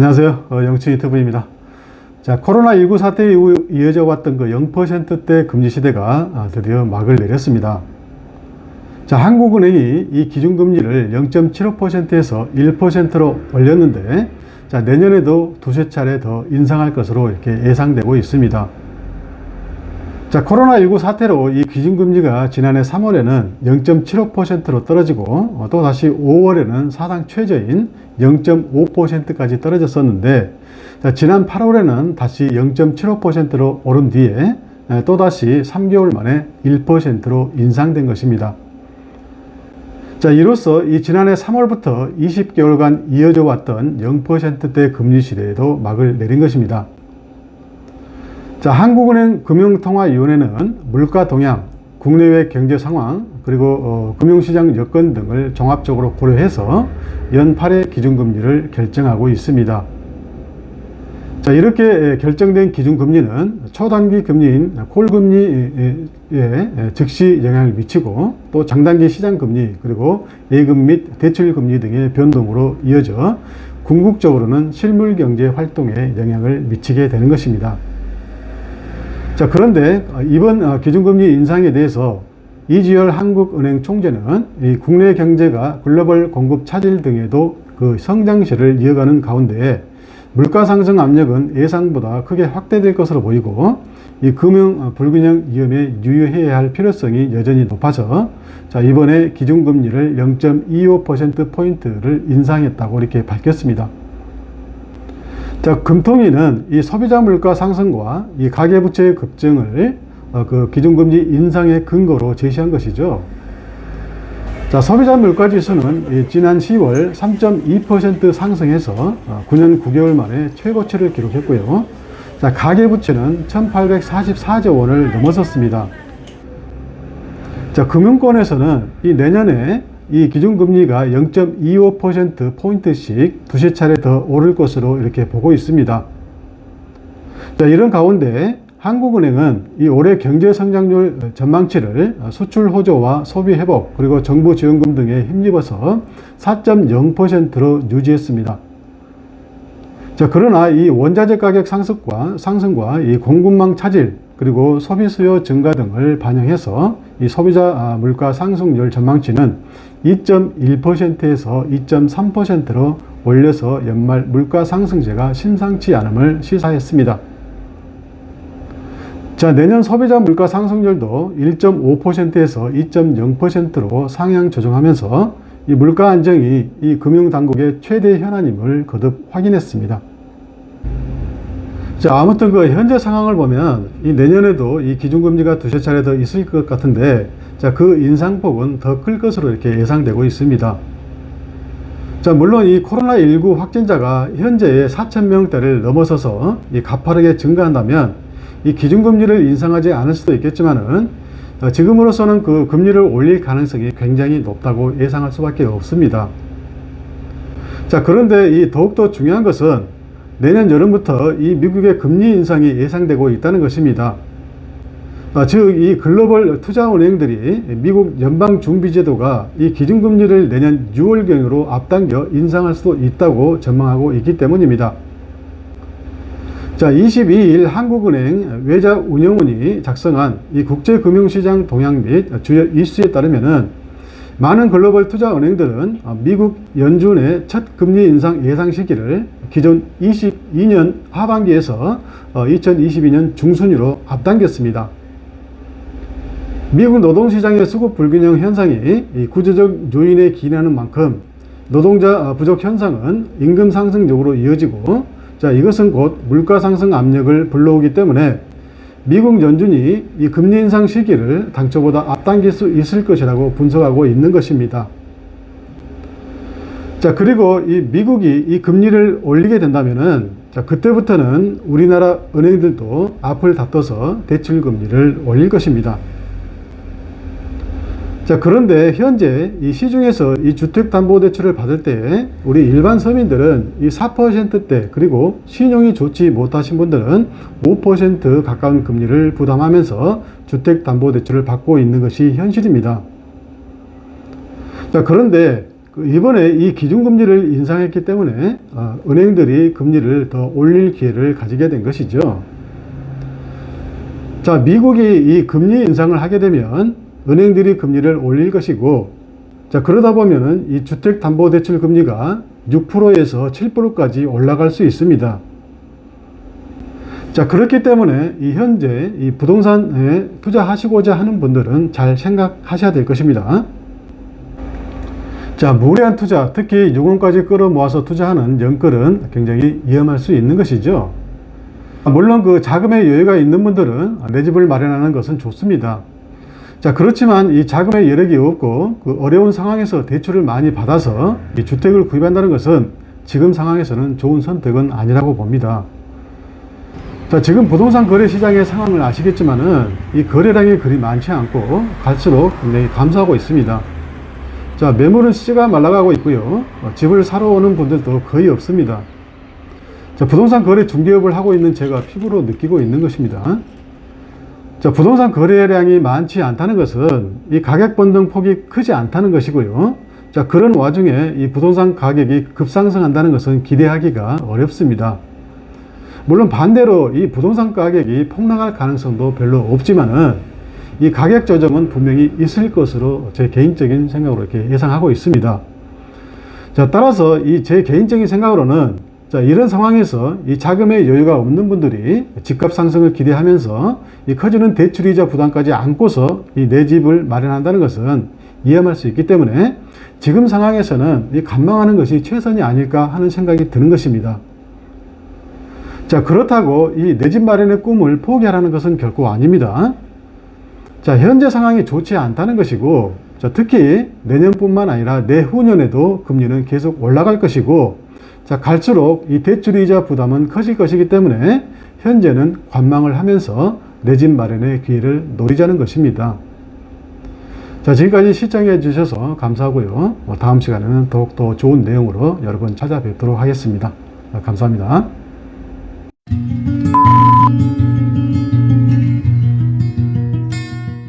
안녕하세요. 어, 영치 유튜브입니다. 자, 코로나19 사태 이후 이어져 왔던 그 0%대 금리 시대가 아, 드디어 막을 내렸습니다. 자, 한국은행이 이 기준금리를 0.75%에서 1%로 올렸는데, 자, 내년에도 두세 차례 더 인상할 것으로 이렇게 예상되고 있습니다. 자, 코로나19 사태로 이 기준금리가 지난해 3월에는 0.75%로 떨어지고 어, 또 다시 5월에는 사상 최저인 0.5%까지 떨어졌었는데 자, 지난 8월에는 다시 0.75%로 오른 뒤에 에, 또다시 3개월 만에 1%로 인상된 것입니다. 자, 이로써 이 지난해 3월부터 20개월간 이어져 왔던 0%대 금리 시대에도 막을 내린 것입니다. 자, 한국은행 금융통화위원회는 물가 동향, 국내외 경제 상황, 그리고 어, 금융시장 여건 등을 종합적으로 고려해서 연 8회 기준금리를 결정하고 있습니다. 자, 이렇게 결정된 기준금리는 초단기 금리인 콜금리에 즉시 영향을 미치고 또 장단기 시장금리 그리고 예금 및 대출금리 등의 변동으로 이어져 궁극적으로는 실물경제 활동에 영향을 미치게 되는 것입니다. 자, 그런데 이번 기준금리 인상에 대해서 이지열 한국은행 총재는 이 국내 경제가 글로벌 공급 차질 등에도 그 성장세를 이어가는 가운데 물가 상승 압력은 예상보다 크게 확대될 것으로 보이고 이 금융 불균형 위험에 유의해야 할 필요성이 여전히 높아서 자, 이번에 기준금리를 0.25%포인트를 인상했다고 이렇게 밝혔습니다. 자, 금통위는 이 소비자 물가 상승과 이 가계부채 급증을 어, 그 기준금리 인상의 근거로 제시한 것이죠. 자, 소비자 물가 지수는 이 지난 10월 3.2% 상승해서 어, 9년 9개월 만에 최고치를 기록했고요. 자, 가계부채는 1844조 원을 넘어섰습니다. 자, 금융권에서는 이 내년에 이 기준금리가 0.25% 포인트씩 두세 차례 더 오를 것으로 이렇게 보고 있습니다. 자, 이런 가운데 한국은행은 이 올해 경제 성장률 전망치를 수출 호조와 소비 회복 그리고 정부 지원금 등에 힘입어서 4.0%로 유지했습니다. 자, 그러나 이 원자재 가격 상승과 상승과 이 공급망 차질 그리고 소비 수요 증가 등을 반영해서 이 소비자 물가 상승률 전망치는 2.1%에서 2.3%로 올려서 연말 물가 상승세가 심상치 않음을 시사했습니다. 자, 내년 소비자 물가 상승률도 1.5%에서 2.0%로 상향 조정하면서 이 물가 안정이 이 금융당국의 최대 현안임을 거듭 확인했습니다. 자, 아무튼 그 현재 상황을 보면 이 내년에도 이 기준금리가 두세 차례 더 있을 것 같은데 자, 그 인상폭은 더 클 것으로 이렇게 예상되고 있습니다. 자, 물론 이 코로나19 확진자가 현재의 4,000명대를 넘어서서 이 가파르게 증가한다면 이 기준금리를 인상하지 않을 수도 있겠지만은 어, 지금으로서는 그 금리를 올릴 가능성이 굉장히 높다고 예상할 수밖에 없습니다. 자, 그런데 이 더욱더 중요한 것은 내년 여름부터 이 미국의 금리 인상이 예상되고 있다는 것입니다. 아, 즉, 이 글로벌 투자은행들이 미국 연방준비제도가 이 기준금리를 내년 6월경으로 앞당겨 인상할 수도 있다고 전망하고 있기 때문입니다. 자, 22일 한국은행 외자운영원이 작성한 이 국제금융시장 동향 및 주요 이슈에 따르면은 많은 글로벌 투자 은행들은 미국 연준의 첫 금리 인상 예상 시기를 기존 22년 하반기에서 2022년 중순으로 앞당겼습니다. 미국 노동시장의 수급 불균형 현상이 구조적 요인에 기인하는 만큼 노동자 부족 현상은 임금 상승 적으로 이어지고 자, 이것은 곧 물가 상승 압력을 불러오기 때문에 미국 연준이 이 금리 인상 시기를 당초보다 앞당길 수 있을 것이라고 분석하고 있는 것입니다. 자, 그리고 이 미국이 이 금리를 올리게 된다면은 자, 그때부터는 우리나라 은행들도 앞을 다퉈서 대출 금리를 올릴 것입니다. 자, 그런데 현재 이 시중에서 이 주택담보대출을 받을 때 우리 일반 서민들은 이 4%대 그리고 신용이 좋지 못하신 분들은 5% 가까운 금리를 부담하면서 주택담보대출을 받고 있는 것이 현실입니다. 자, 그런데 그 이번에 이 기준금리를 인상했기 때문에 어, 은행들이 금리를 더 올릴 기회를 가지게 된 것이죠. 자, 미국이 이 금리 인상을 하게 되면 은행들이 금리를 올릴 것이고, 자, 그러다 보면은 이 주택담보대출 금리가 6%에서 7%까지 올라갈 수 있습니다. 자, 그렇기 때문에 이 현재 이 부동산에 투자하시고자 하는 분들은 잘 생각하셔야 될 것입니다. 자, 무리한 투자, 특히 유금까지 끌어모아서 투자하는 연끌은 굉장히 위험할 수 있는 것이죠. 물론 그 자금의 여유가 있는 분들은 내 집을 마련하는 것은 좋습니다. 자, 그렇지만 이 자금의 여력이 없고 그 어려운 상황에서 대출을 많이 받아서 이 주택을 구입한다는 것은 지금 상황에서는 좋은 선택은 아니라고 봅니다. 자, 지금 부동산 거래 시장의 상황을 아시겠지만은 이 거래량이 그리 많지 않고 갈수록 굉장히 감소하고 있습니다. 자, 매물은 씨가 말라가고 있고요. 어, 집을 사러 오는 분들도 거의 없습니다. 자, 부동산 거래 중개업을 하고 있는 제가 피부로 느끼고 있는 것입니다. 자, 부동산 거래량이 많지 않다는 것은 이 가격 변동 폭이 크지 않다는 것이고요. 자, 그런 와중에 이 부동산 가격이 급상승한다는 것은 기대하기가 어렵습니다. 물론 반대로 이 부동산 가격이 폭락할 가능성도 별로 없지만은 이 가격 조정은 분명히 있을 것으로 제 개인적인 생각으로 이렇게 예상하고 있습니다. 자, 따라서 이 제 개인적인 생각으로는 자, 이런 상황에서 이 자금의 여유가 없는 분들이 집값 상승을 기대하면서 이 커지는 대출이자 부담까지 안고서 이 내 집을 마련한다는 것은 위험할 수 있기 때문에 지금 상황에서는 이 감망하는 것이 최선이 아닐까 하는 생각이 드는 것입니다. 자, 그렇다고 이 내 집 마련의 꿈을 포기하라는 것은 결코 아닙니다. 자, 현재 상황이 좋지 않다는 것이고, 자, 특히 내년뿐만 아니라 내후년에도 금리는 계속 올라갈 것이고, 자, 갈수록 이 대출이자 부담은 커질 것이기 때문에 현재는 관망을 하면서 내 집 마련의 기회를 노리자는 것입니다. 자, 지금까지 시청해 주셔서 감사하고요. 뭐 다음 시간에는 더욱더 좋은 내용으로 여러분 찾아뵙도록 하겠습니다. 감사합니다.